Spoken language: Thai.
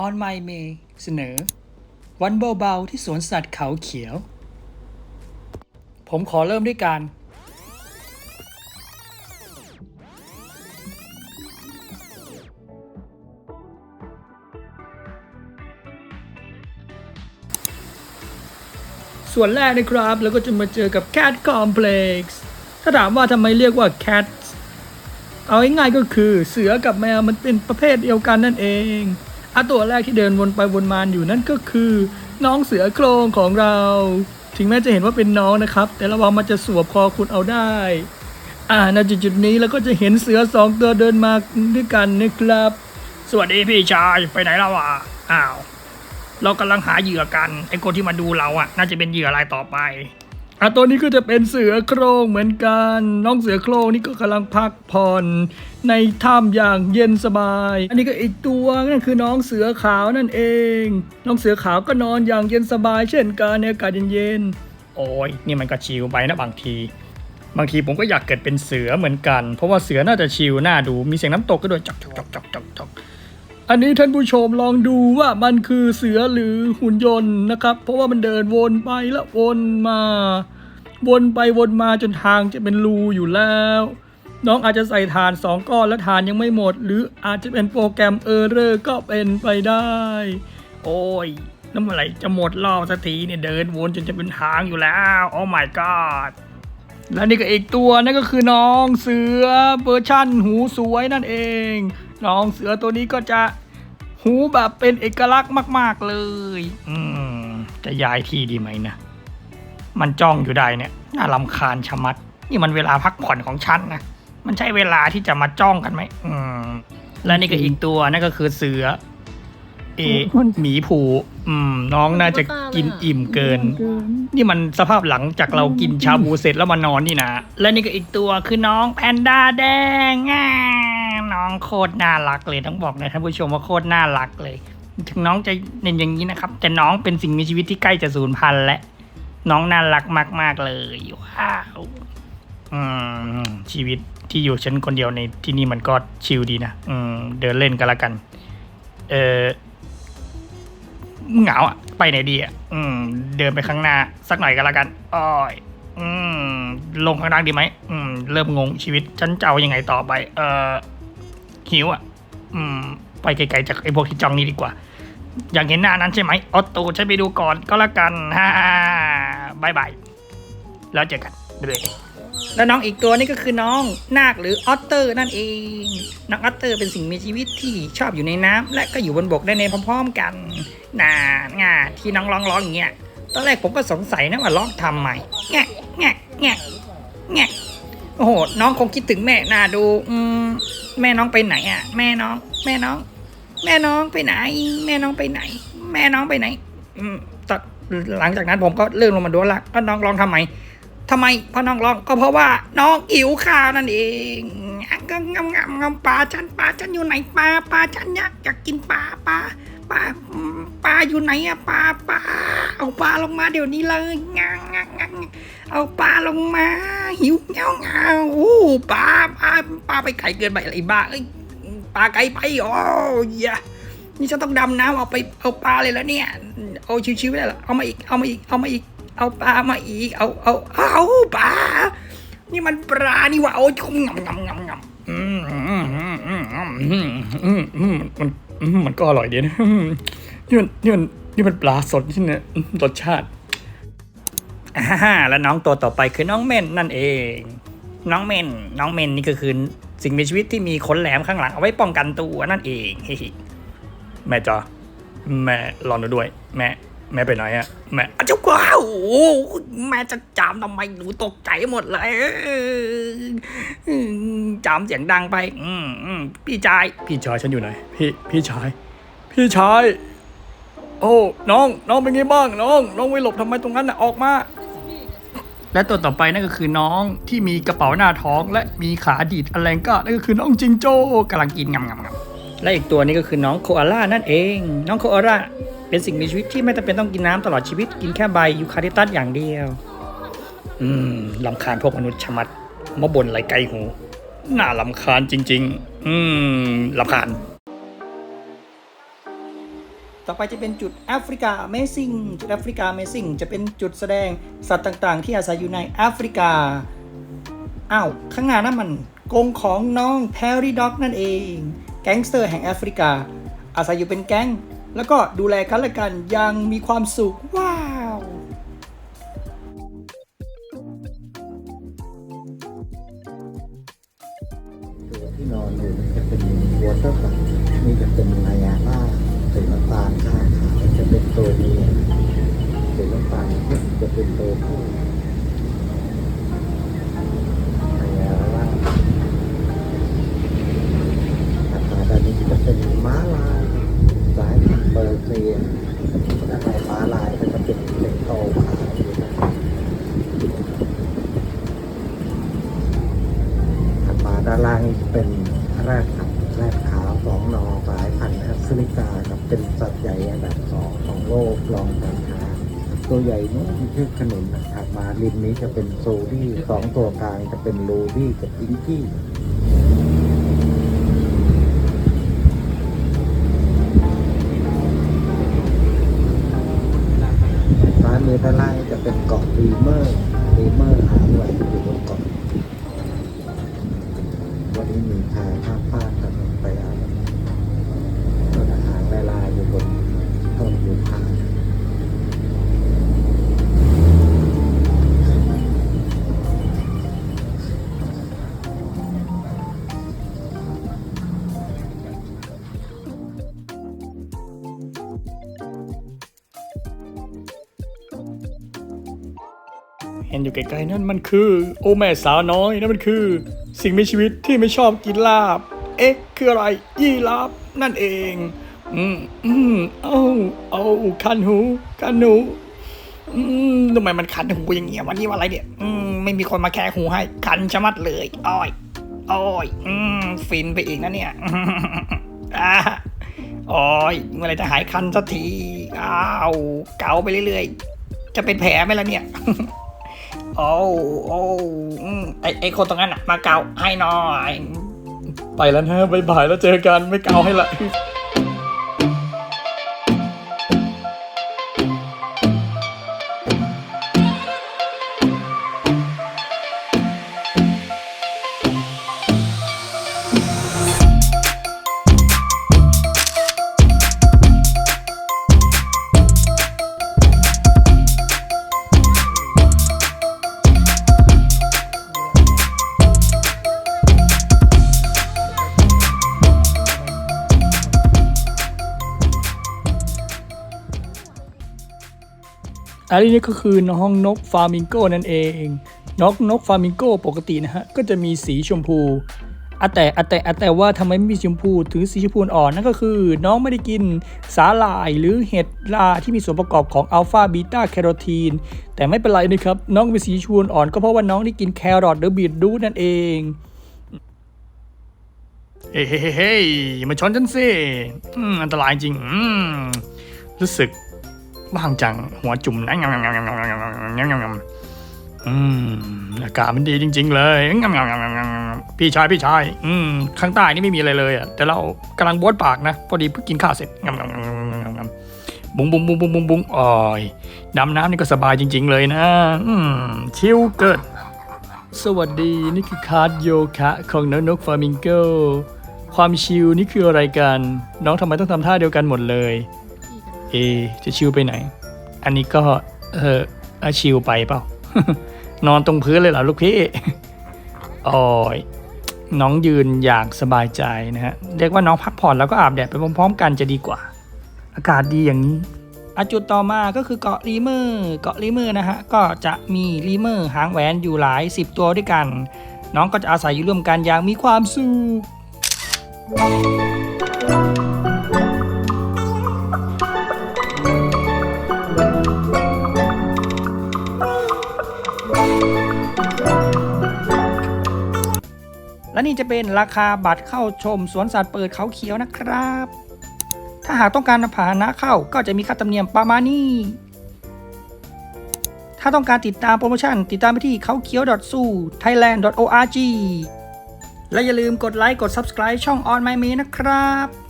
On My May เสนอ วันเบาๆที่สวนสัตว์เขาเขียว ผมขอเริ่มด้วยการ ส่วนแรกนะครับ แล้วก็จะมาเจอกับ Cat Complex ถ้าถามว่าทำไมเรียกว่า Cat เอาง่ายๆก็คือเสือกับแมวมันเป็นประเภทเดียวกันนั่นเอง อะตัวแรกที่เดินวนไปวนมาอยู่นั่นก็คือ น้องเสือโครงของเรา ถึงแม้จะเห็นว่าเป็นน้องนะครับ แต่ระวังมันจะสวบคอคุณเอาได้ อ่าณจุดๆนี้เราก็จะเห็นเสือสองตัวเดินมาด้วยกันนะครับ สวัสดีพี่ชายไปไหนแล้วอะอ้าว เรากำลังหาเหยื่อกันไอ้คนที่มาดูเราอะ น่าจะเป็นเหยื่อรายต่อไป อะตัวนี้ก็จะเป็นเสือโครงเหมือนกัน น้องเสือโครงนี่ก็กำลังพักผ่อนในถ้ำอย่างเย็นสบาย อันนี้ก็อีกตัวนั่นคือน้องเสือขาวนั่นเอง น้องเสือขาวก็นอนอย่างเย็นสบาย เช่นกันในอากาศเย็นๆ โอ้ยนี่มันก็ชิลไปนะบางที บางทีผมก็อยากเกิดเป็นเสือเหมือนกัน เพราะว่าเสือน่าจะชิลน่าดู มีเสียงน้ำตกก็ด้วยจอกจอกจอกจอกจอกจ อันนี้ท่านผู้ชมลองดูว่ามันคือเสือหรือหุ่นยนต์นะครับ เพราะว่ามันเดินวนไปแล้ววนมา วนไปวนมาจนทางจะเป็นรูอยู่แล้ว น้องอาจจะใส่ฐานสองก้อนแล้วฐานยังไม่หมด หรืออาจจะเป็นโปรแกรมเออร์เรอร์ก็เป็นไปได้ โอ้ยน้ำอะไรจะหมดรอบสักทีเนี่ยเดินวนจนจะเป็นทางอยู่แล้วโอ้ my god และนี่ก็อีกตัวนั่นก็คือน้องเสือเวอร์ชั่นหูสวยนั่นเอง น้องเสือตัวนี้ก็จะหูแบบเป็นเอกลักษณ์มาก ๆเลย อืม จะย้ายที่ดีไหมนะ มันจ้องอยู่ได้เนี่ย น่ารำคาญชะมัด นี่มันเวลาพักผ่อนของฉันนะ มันใช่เวลาที่จะมาจ้องกันไหม อืม และนี่ก็อีกตัวนั่นก็คือเสือ เอหมีผูอืม น้องน่าจะกินอิ่มเกิน นี่มันสภาพหลังจากเรากินชาบูเสร็จแล้วมานอนนี่นะ และนี่ก็อีกตัวคือน้องแพนด้าแดงอ่า น้องโคตรน่ารักเลยต้องบอกเลยท่านผู้ชมว่าโคตรน่ารักเลย ถึงน้องจะเป็นอย่างนี้นะครับ แต่น้องเป็นสิ่งมีชีวิตที่ใกล้จะสูญพันธุ์และ น้องน่ารักมาก ๆเลยว้าวอืมชีวิตที่อยู่ฉันคนเดียวในที่นี่มันก็ชิลดีนะอืมเดินเล่นกันละกัน เออเหงาอะไปไหนดีอะอืม เดินไปข้างหน้า สักหน่อยก็แล้วกันอ้อยอืม ลงข้างล่างดีไหมอืม เริ่มงงชีวิต ฉันจะเอาอยังไงต่อไป เออ หิวอะ อืม ไปไกลๆจากไอ้พวกที่จองนี่ดีกว่า อยากเห็นหน้านั้นใช่ไหมออโต้ฉันไปดูก่อนก็แล้วกันฮ่าบายบาย แล้วเจอกันเลยแล้วน้องอีกตัวนี่ก็คือน้องนาคหรือออตเตอร์นั่นเอง น้องออตเตอร์เป็นสิ่งมีชีวิตที่ชอบอยู่ในน้ำและก็อยู่บนบกได้ในพร้อม ๆกันน่าง่าที่น้องร้องร้องอย่างเงี้ย ตอนแรกผมก็สงสัยนะว่าร้องทำไมแงะแงะแงะแงะ โอ้โห น้องคงคิดถึงแม่น่าดู อืมแม่น้องไปไหนอะ แม่น้อง แม่น้อง แม่น้องไปไหน แม่น้องไปไหน แม่น้องไปไหน อืมตอนหลังจากนั้นผมก็เลื่อนลงมาดูละว่าน้องร้องทำไมทำไมพอน้องร้องก็เพราะว่าน้องอิ๋วข้าวนั่นเองก็งำงำงำปลาฉันปลาฉันอยู่ไหนปลาปลาฉันเนี่ยอยากกินปลาปลา ปลาปลาอยู่ไหนอะปลาปลาเอาปลาลงมาเดี๋ยวนี้เลยงางงังงงเอาปลาลงมา หิวเงาเงาโอ้ปลาปลาปลาไปไกลเกินไปอะไรบ้าเอ้ยปลาไกลไปโอ้ยนี่ฉันต้องดำน้ำเอาไปเอาปลาเลยแล้วเนี่ยเอาชิวๆไม่ได้หรอเอามาอีกเอามาอีกเอามาอีกเอาปลามาอีกเอาเอาเอาปลานี่มันปลานี่ว่าโอ้ยงำงำงำงำมัน มันก็อร่อยดีนะนี่มันนี่มันนี่มันปลาสดที่เนี่ยอืมรสชาติฮ่าแล้วน้องตัวต่อไปคือน้องเม่นนั่นเอง น้องเม่น น้องเม่นนี่ก็คือสิ่งมีชีวิตที่มีขนแหลมข้างหลังเอาไว้ป้องกันตัวนั่นเองเฮ้ยแม่จอแม่รอหนูด้วย แม่ แม่ไปไหนอะแม่อ้าวเจ้าว้าวโอ้โหแม่จะจามทำไมหนูตกใจหมดเลยอืมจามเสียงดังไปอืมอืมพี่ชาย พี่ชายฉันอยู่ไหน พี่พี่ชาย พี่ชาย โอ้น้อง น้องเป็นไงบ้างน้อง น้องไปหลบทำไมตรงนั้นน่ะออกมาและตัวต่อไปนั่นก็คือน้องที่มีกระเป๋าหน้าท้อง และมีขาดีดอะไรก็นั่นก็คือน้องจิงโจ้กำลังกินงำงำงำและอีกตัวนี้ก็คือน้องโคอาล่านั่นเอง น้องโคอาล่า เป็นสิ่งมีชีวิตที่ไม่จำเป็นต้องกินน้ำตลอดชีวิตกินแค่ใบยูคาลิปตัสอย่างเดียว อืมลำคาญพวกมนุษย์ชะมัดมาบ่นไรไกลหูน่าลำคาญจริง ๆ อืมลำคาญ ต่อไปจะเป็นจุดแอฟริกา Amazing จุดแอฟริกา Amazing จะเป็นจุดแสดงสัตว์ต่างๆ ที่อาศัยอยู่ในแอฟริกา อ้าว ข้างหน้านั่นมันกงของน้องแพร r ่ด็อกนั่นเอง แก๊งสเตอร์แห่งแอฟริกา อาศัยอยู่เป็นแก๊ง แล้วก็ดูแลกันและกันยังมีความสุข ว้าวตัวที่นอนอยู่จะเป็นวอเตอร์บักนี่จะเป็นนายาล่าสีน้ำตาลข้างขาวจะเป็นตัวเมียสีน้ำตาลจะเป็นตัวผู้นายาล่าอาตาด้านนี้จะเป็นม้าลายสายพันธุ์เปอร์เซียด้านในม้าลายก็จะเป็นเล็กโตขาวอยู่นะครับ ถัดมาด้านล่างนี่ เป็นแรดครับแรดขาวสองนอสายพันธุ์แอฟริกาครับเป็นสัตว์ใหญ่อันดับสองของโลกรองจากช้างตัวใหญ่นู้นที่ชื่อขนุนนะถัดมาริมนี้จะเป็นโซดี้สองตัวกลางจะเป็นลูดี้กับอิงกี้ อยู่ไกลๆนั่นมันคือ โอแม่สาวน้อยนั่นมันคือ สิ่งมีชีวิตที่ไม่ชอบกินลาบ เอ๊ะ คืออะไร ยี่ลาบนั่นเอง อืมอืมเอ้าเอาคันหูคันหูอืมทำไมมันคันหูอย่างเงี้ยวันนี้ว่าอะไรเนี่ย อืมไม่มีคนมาแค่หูให้ คันชะมัดเลยอ้อยอ้อย อืมฟินไปอีกนะเนี่ยอ่าอ้อยเมื่อไรจะหายคันสักทีอ้าวเกาไปเรื่อยๆ จะเป็นแผลไหมล่ะเนี่ย โอ้โอ้อืมไอไอคนตรงนั้นอะมาเกาให้หน่อย ไปแล้วนะบายบายแล้วเจอกันไม่เกาให้ละ อันนี้ก็คือน้องนกฟามิงโกนั่นเอง นกนกฟามิงโกปกตินะฮะก็จะมีสีชมพูอะแต่อะแต่อะแต่ว่าทำไมไม่มีชมพูถึงสีชมพูอ่อนนั่นก็คือ น้องไม่ได้กินสาหร่ายหรือเห็ดลาที่มีส่วนประกอบของอัลฟาบีตาแคโรทีนแต่ไม่เป็นไรนะครับ น้องเป็นสีชมพูอ่อนก็เพราะว่าน้องได้กินแครอทหรือบีทรูทนั่นเองเฮ้ยเฮ้ยเฮ้อย่ามาชนฉันสิอันตรายจริงรู้สึก บ้างจัง หัวจุ่มนะงำงำงำงำงำงำงำงำงำอืมอากาศมันดีจริง ๆ เลยงำงำงำงำงำพี่ชายพี่ชาย อืมข้างใต้นี่ไม่มีอะไรเลยอะแต่เรากำลังบ้วนปากนะ พอดีเพิ่งกินข้าวเสร็จงำงำงำงำงำงำบุ้งบุ้งบุ้งบุ้งบุ้งบุ้งอ๋อยดำน้ำนี่ก็สบายจริง ๆ เลยนะอืมชิลเกิดสวัสดีนี่คือคาร์ดโยคะของน้องนกฟามิงโกความชิลนี่คืออะไรกัน น้องทำไมต้องทำท่าเดียวกันหมดเลย เอะจะชิวไปไหน อันนี้ก็เอออะชิวไปเปล่า นอนตรงพื้นเลยเหรอลูกพี่โอ้ยน้องยืนอย่างสบายใจนะฮะ เรียกว่าน้องพักผ่อนแล้วก็อาบแดดไปพร้อมๆ กันจะดีกว่า อากาศดีอย่างนี้อะจุดต่อมาก็คือเกาะลีเมอร์เกาะลีเมอร์นะฮะ ก็จะมีลีเมอร์หางแหวนอยู่หลายสิบตัวด้วยกัน น้องก็จะอาศัยอยู่ร่วมกันอย่างมีความสุข และนี่จะเป็นราคาบัตรเข้าชม สวนสัตว์เปิดเขาเขียวนะครับ ถ้าหากต้องการผ่านนะเข้าก็จะมีค่าธรรมเนียมประมาณนี้ ถ้าต้องการติดตามโปรโมชั่น ติดตามไปที่เขาเขียว s ู้ thailand.org และอย่าลืมกดไลค์กด subscribe ช่อง On My Me นะครับ